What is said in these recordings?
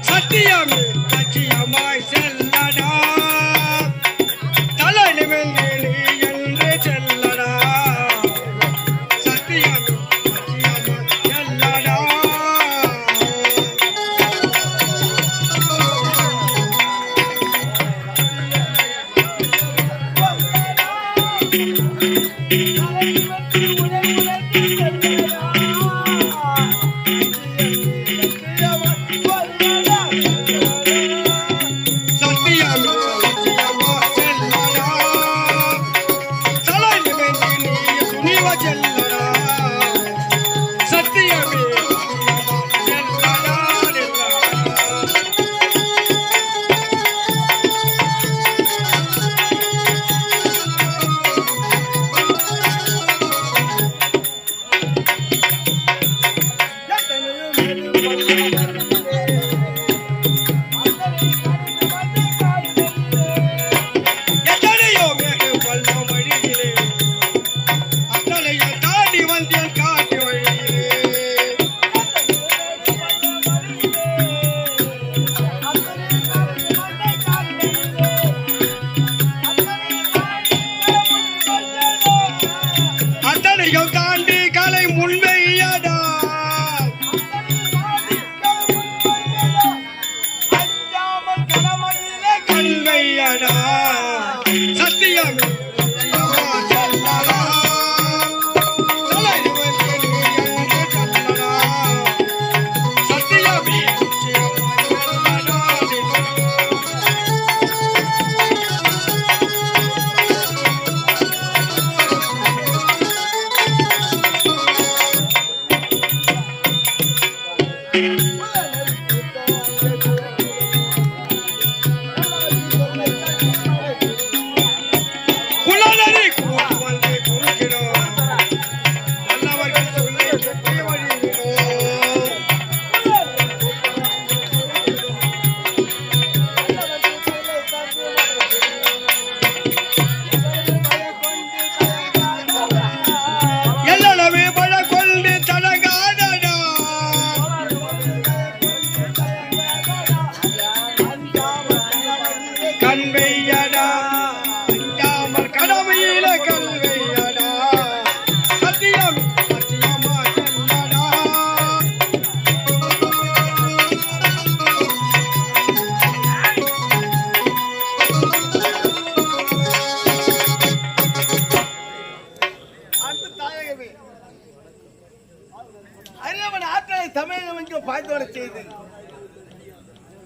சத்தியம் லட்சியமாய் செல்லடா தலை நிமிர்ந்து என்று செல்லடா சத்தியம் லட்சியமாய் செல்லடா சத்தியமே.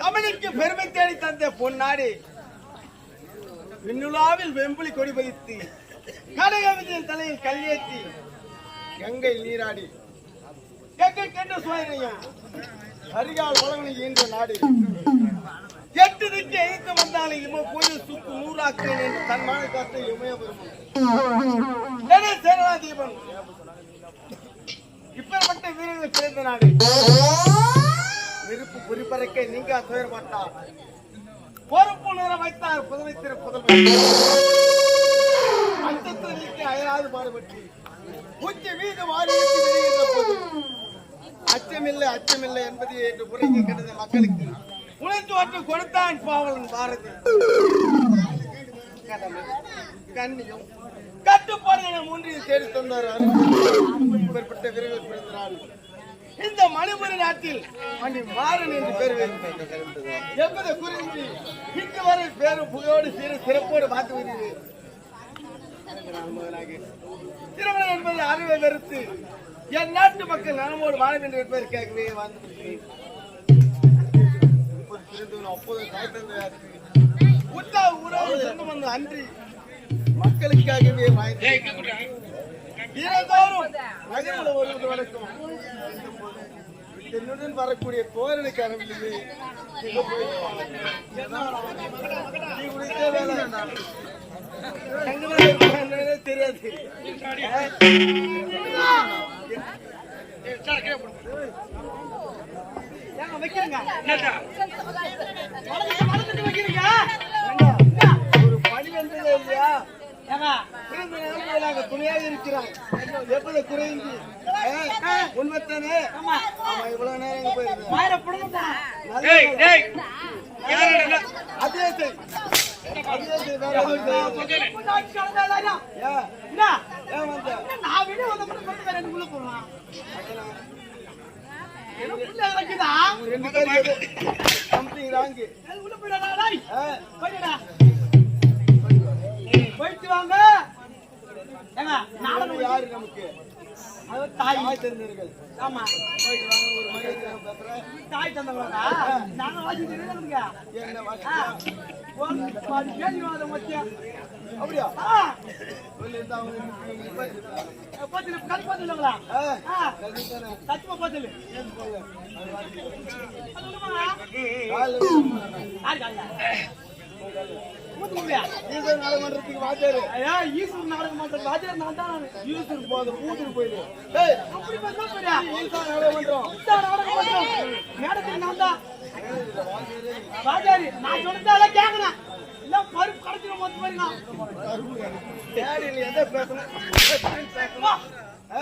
தமிழுக்கு பெருமை தேடி தந்த பொன்னாடு விண்ணுலாவில் வெம்புலி கொடி வைத்து கடகவிஜயன் தலையில் கல்லேற்றி கங்கை நீராடி கங்கை உலகனை ஈன்ற நாடு. எட்டு திக்கு எதிர்த்து வந்தாலும் இம்ம பூஜை சுக்கு நூறாக்குறேன் என்று காத்த இமயபெருமான் நெடு சேனாதீபன் இப்பேற்பட்ட வீரர்கள் பிறந்த நாடு. நெருப்பு குறிப்பறைக்க நீங்க துயரப்பட்டார் பொறுப்பு நிற வைத்தார் புதுமை திரு புதல்வர் அச்சத்தை நீக்கி அயராது பாடுபட்டு உச்சி மீது மாறி போது அச்சமில்லை அச்சமில்லை என்பதை என்று உரைக்க கிடந்த மக்களுக்கு. உழைத்து கொடுத்தான் பாவலன் பாரதி. கண்ணியும் கட்டுப்பாடுகளை மூன்றில் தேடி தந்தார் இப்பேற்பட்ட விரைவில் பிறந்தார். இந்த மணிபுரி நாட்டில் மணி மாறன் என்று பேர் என்பதை குறித்து இன்று வரை பேரும் புகையோடு சீர சிறப்போடு பார்த்து வருகிறது திருமணம் என்பது அறிவை வெறுத்து என் நாட்டு மக்கள் நலமோடு வாழ வேண்டும் என்பதற்காகவே வாழ்ந்துவிட்டேன் இப்போது உறவு சொந்தம் வந்து அன்றி மக்களுக்காகவே வாழ்ந்து தினந்தோறும் மகிழ்வுல வருவது வழக்கம் என்னுடன் வரக்கூடிய கோரனை காணவில்லை நீ தெரியாது ஏங்க ஒரு பணி வந்ததே இல்லையா துணையாக இருக்கிறாய் எப்போது குறைந்து உண்மைத்தானே ஆமா, ஆமா இவ்வளவு நேரம் யாரடா அதே? செய் அதே செய் வேற எதுவும் செய்யாத. யாரு நமக்கு? தாய். தெரிந்தவர்கள் ஆமா. ஒரு மரியாதை பேசுறேன். தாய் தந்தவங்களா நாங்க என்ன ஆ, வாசிச்சா ஒரு பாதி பேசி வாத மத்தியம் அப்படியா? பத்தில கல் அது உண்மையா? காலைல யாரு காலைல? மூத்து முடியா? ஈஸ்வரன் வாத்தியாரு ஐயா, நாடகம் பண்ற வாத்தியார் நான் தான் நானு. போது பூத்துட்டு போயிடு அப்படி போறியா? நாடகம் பண்றோம். மேடத்துக்கு நான் தான். வாத்தியாரு, நான் சொன்னதெல்லாம் கேட்கணும். இல்ல பருப்பு கடைச்சிரும் மொத்த பாருங்க. நீ எதை பேசணும் வா, ஆ?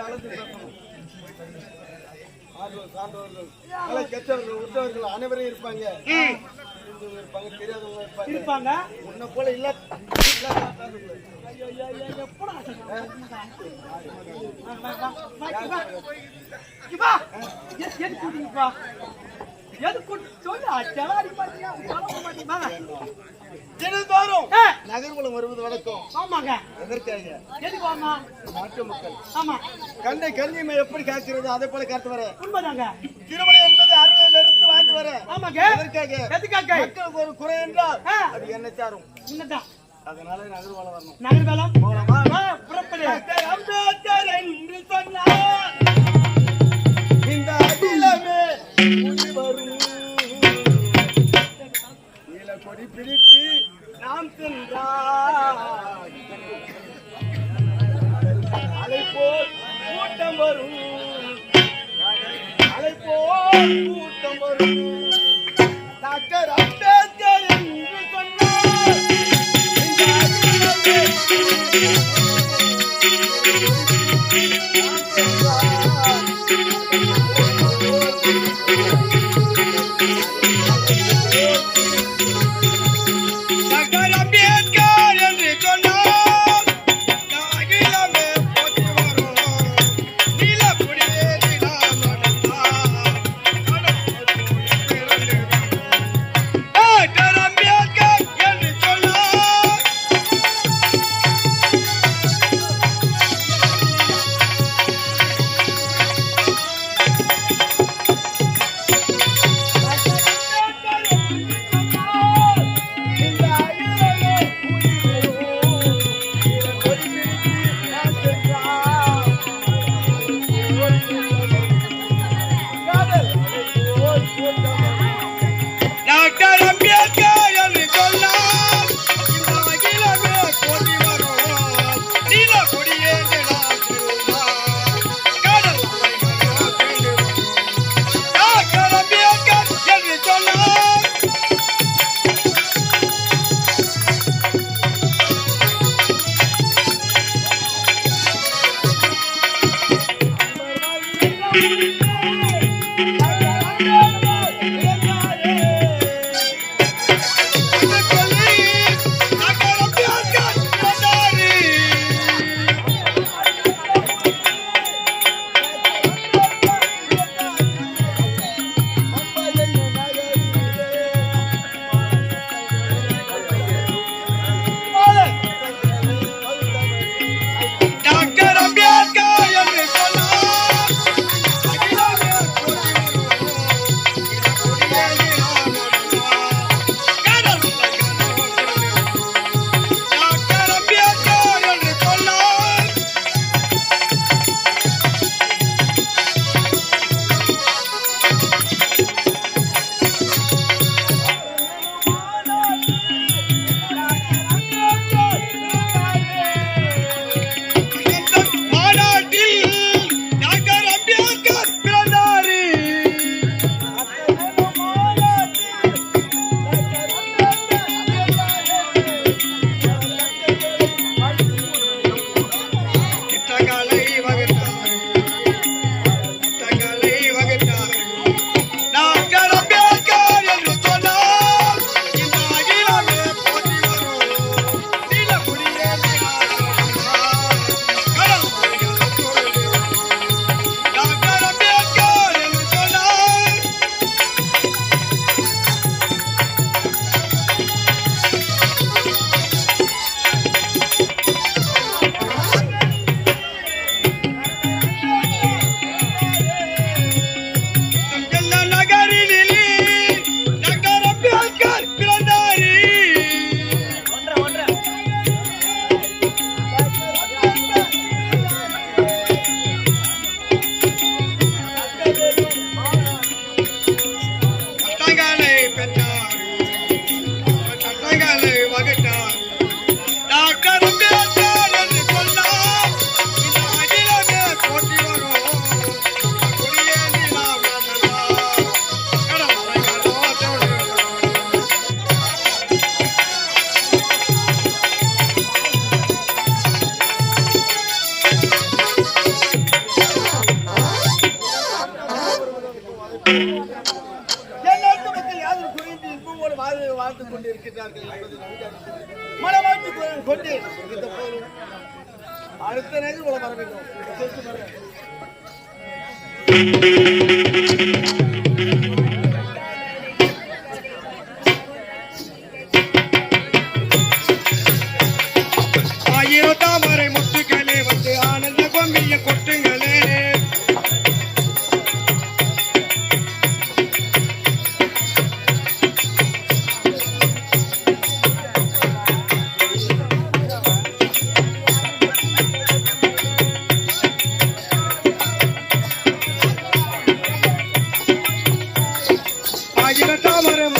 அளந்து பேசணும் ஆண்டவர் கெட்டவர்கள் உத்தவர்கள் அனைவரும் இருப்பாங்க இருப்பாங்க உன்னை போல இல்ல. தினந்தோறும் ஏ, நகர்வலம் வருவது வழக்கம் ஆமாங்க. எதற்காக எதுக்கு நாட்டு மக்கள் ஆமா. கண்ணை கண்ணியமை எப்படி காக்கிறதோ? அதை போல காத்து வர உண்மைதாங்க. திருமணம் என்பது அறுபது நிறுத்து வாழ்ந்து வர ஆமாங்க எதற்காக? எதுக்காக மக்களுக்கு ஒரு குறை என்றால். அது என்ன சாரும். அதனால நகர்வலம் வரணும். நகர்வலம் போகலாமா? வா, புறப்படு. அம்பேத்கர் என்று சொன்னார். இந்த அகிலமே உயிர் வரும். நீலக்கொடி பிடித்து நாம் சென்றார் அலை போல் கூட்டம் வரும். அலை போல் கூட்டம் வரும். Doctor Ambedkar போல இன்பமோடு வாழ்வு வாழ்ந்து கொண்டு இருக்கிறார்கள் என்பது நன்கு அறிந்தேன். கொண்டு இந்த போதும் அடுத்த நேரம் உள்ள வர வேண்டும் ஆயிரம் தாமரை முத்துக்களே வந்து ஆனந்த கொம்பிய கொட்டுங்க